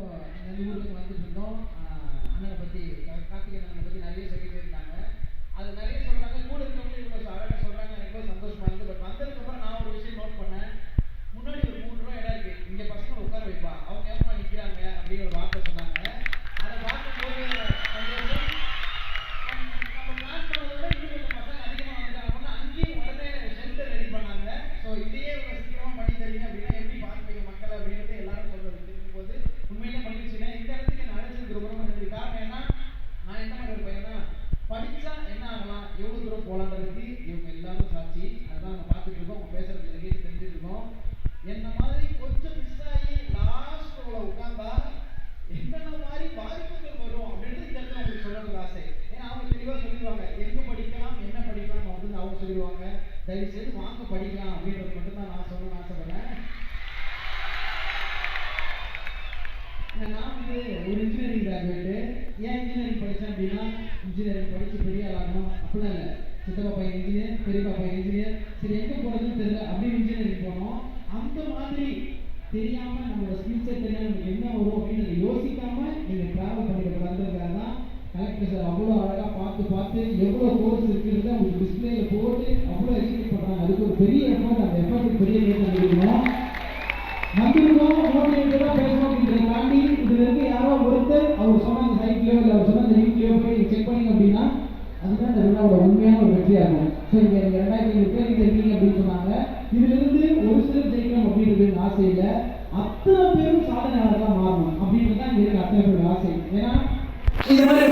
Dari huruf 啊 தூரம் இவங்க எல்லாரும் சாட்சி. அதான் நம்ம பார்த்துட்டு இருக்கோம். அவங்க பேசுறது கேட்டு தெரிஞ்சுட்டு இருக்கோம். என்ன மாதிரி கொஞ்சம் மிஸ் ஆகி லாஸ்ட் உட்காந்தா என்னென்ன மாதிரி பாதிப்புகள் வரும் அப்படின்னு இந்த இடத்துல உங்களுக்கு சொல்லணும் ஆசை. ஏன்னா அவங்க தெளிவாக சொல்லிடுவாங்க. எங்க படிக்கலாம் என்ன படிக்கலாம் அப்படின்னு அவங்க சொல்லிடுவாங்க. தயவு செய்து வாங்க படிக்கலாம் அப்படின்றது மட்டும் தான் நான் சொல்லணும்னு ஆசைப்படுறேன். நான் வந்து ஒரு இன்ஜினியரிங் கிராஜுவேட்டு ஏன் இன்ஜினியரிங் படித்தேன் அப்படின்னா இன்ஜினியரிங் படித்து பெரிய ஆளாகணும். அப்படிலாம் இல்லை. சித்தப்பா பையன் இன்ஜினியர் பெரியப்பா பையன் இன்ஜினியர் சரி எங்கே போகிறதுன்னு தெரியல. அப்படின்னு இன்ஜினியரிங் போனோம். அந்த மாதிரி தெரியாம நம்மளோட ஸ்கில் செட் என்ன நமக்கு என்ன வரும் அப்படின்னு யோசிக்காம நீங்க டிராவல் வந்ததுக்காக தான் கலெக்டர் சார் அவ்வளோ அழகா பார்த்து பார்த்து எவ்வளோ கோர்ஸ் இருக்குன்றத அதுதான் இந்த விழாவோட உண்மையான ஒரு வெற்றியாகும். சரி இங்கே நீங்கள் ரெண்டாயிரத்தி ஐநூறு பேர் இங்கே இருக்கீங்க அப்படின்னு சொன்னாங்க. இதுல இருந்து ஒரு சிலர் ஜெயிக்கணும் அப்படின்றது ஆசை இல்லை அத்தனை பேரும் சாதனையாளர்களாக மாறணும் அப்படின்றது தான் இங்கே இருக்க அத்தனை பேரோட ஆசை. ஏன்னா இந்த மாதிரி